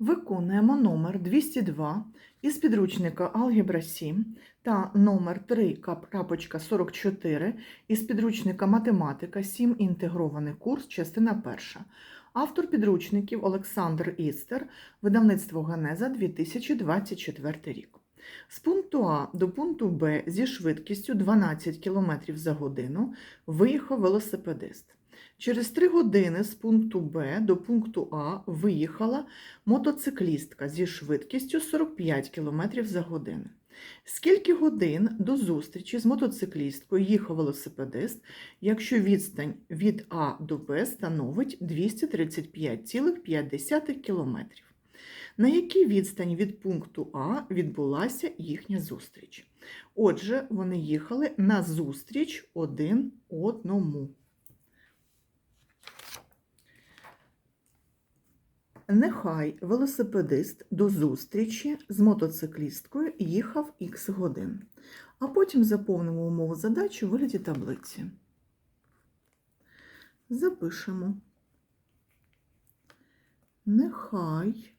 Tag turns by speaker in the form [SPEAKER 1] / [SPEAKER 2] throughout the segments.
[SPEAKER 1] Виконуємо номер 202 із підручника Алгебра 7 та номер 3.44 із підручника Математика 7. Інтегрований курс, частина 1. Автор підручників Олександр Істер, видавництво Генеза 2024 рік. З пункту А до пункту Б зі швидкістю 12 км за годину виїхав велосипедист. Через 3 години з пункту Б до пункту А виїхала мотоциклістка зі швидкістю 45 км за годину. Скільки годин до зустрічі з мотоциклісткою їхав велосипедист, якщо відстань від А до Б становить 235,5 км? На якій відстані від пункту А відбулася їхня зустріч? Отже, вони їхали на зустріч один одному. Нехай велосипедист до зустрічі з мотоциклісткою їхав х годин, а потім заповнимо умову задачі у вигляді таблиці. Запишемо. Нехай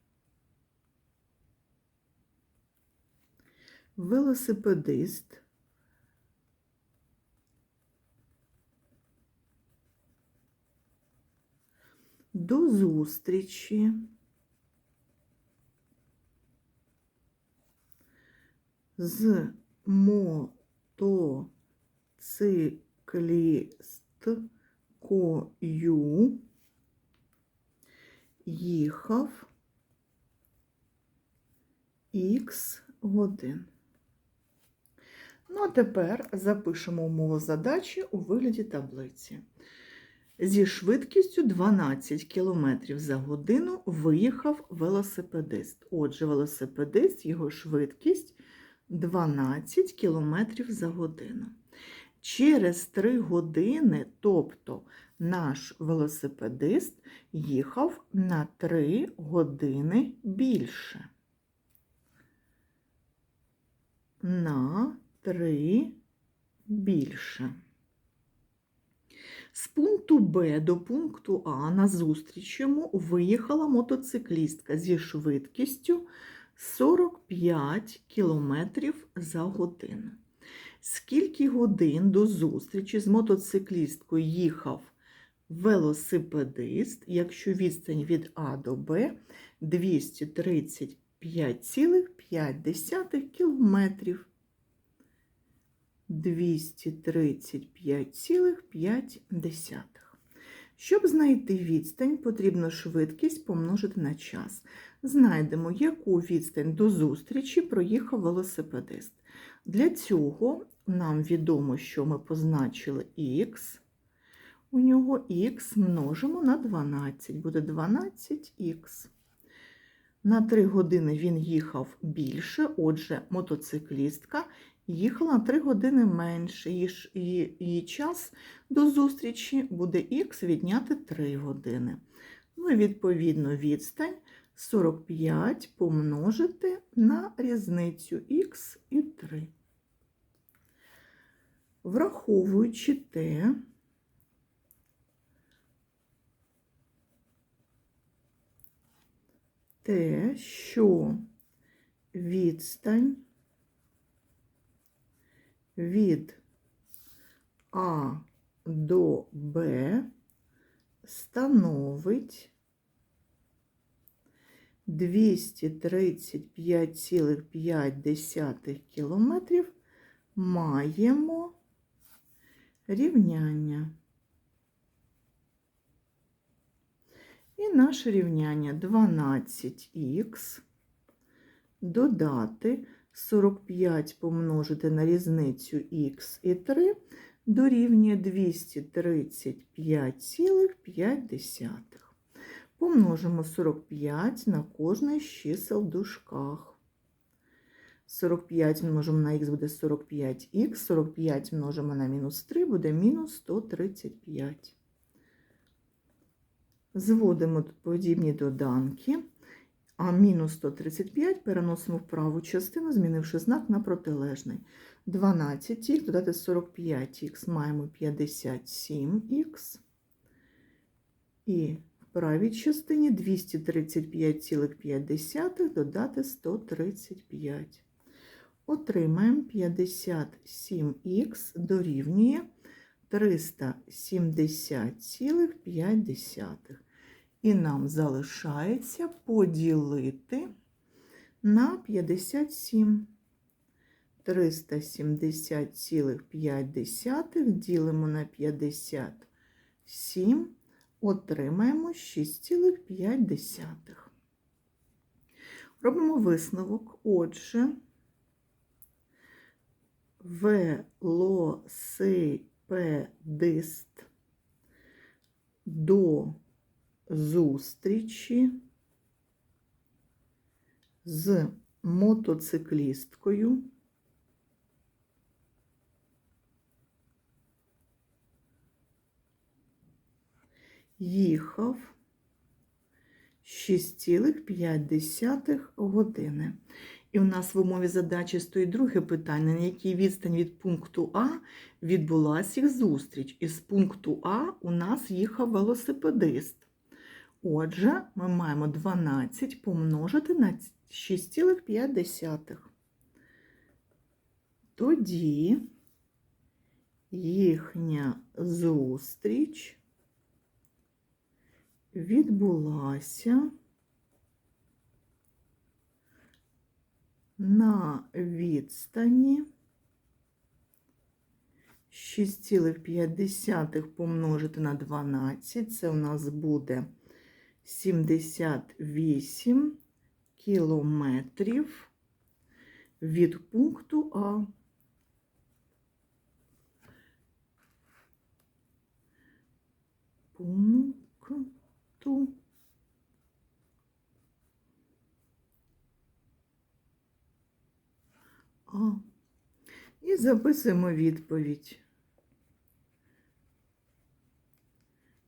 [SPEAKER 1] велосипедист до зустрічі з мотоциклісткою їхав х годин. Ну, а тепер запишемо умову задачі у вигляді таблиці. Зі швидкістю 12 км за годину виїхав велосипедист. Отже, велосипедист, його швидкість 12 км за годину. Через 3 години, тобто наш велосипедист їхав на 3 години більше. На 3 більше. З пункту Б до пункту А на зустріч йому виїхала мотоциклістка зі швидкістю 45 км за годину. Скільки годин до зустрічі з мотоциклісткою їхав велосипедист, якщо відстань від А до Б 235,5 кілометрів? 235,5. Щоб знайти відстань, потрібно швидкість помножити на час. Знайдемо, яку відстань до зустрічі проїхав велосипедист. Для цього нам відомо, що ми позначили х. У нього х множимо на 12, буде 12х. На 3 години він їхав більше, отже, мотоциклістка їхала на 3 години менше, її, її, час до зустрічі буде х відняти 3 години. Ну і відповідно відстань 45 помножити на різницю х і 3. Враховуючи те, те, що відстань від А до Б становить 235,5 кілометрів, маємо рівняння. І наше рівняння 12х додати 45 помножити на різницю х і 3 дорівнює 235,5. Помножимо 45 на кожне з чисел в дужках. 45 множимо на х буде 45х, 45 множимо на мінус 3 буде мінус 135. Зводимо подібні доданки. А мінус 135 переносимо в праву частину, змінивши знак на протилежний. 12х додати 45х маємо 57х. І в правій частині 235,5 додати 135. Отримаємо 57х дорівнює 370,5. І нам залишається поділити на 57. 370,5 ділимо на 57, отримаємо 6,5. Робимо висновок. Отже, велосипедист до зустрічі з мотоциклісткою їхав 6,5 години. І у нас в умові задачі стоїть друге питання, на якій відстань від пункту А відбулася їх зустріч. Із пункту А у нас їхав велосипедист. Отже, ми маємо 12 помножити на 6,5. Тоді їхня зустріч відбулася на відстані 6,5 помножити на 12, це у нас буде 78 кілометрів від пункту А. Пункту А. І записуємо відповідь.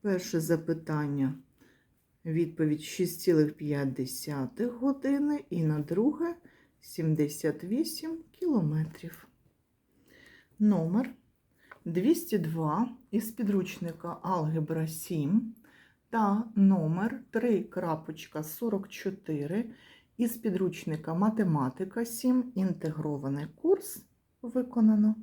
[SPEAKER 1] Перше запитання. Відповідь 6,5 години і на друге 78 кілометрів. Номер 202 із підручника Алгебра 7 та номер 3.44 із підручника Математика 7. Інтегрований курс виконано.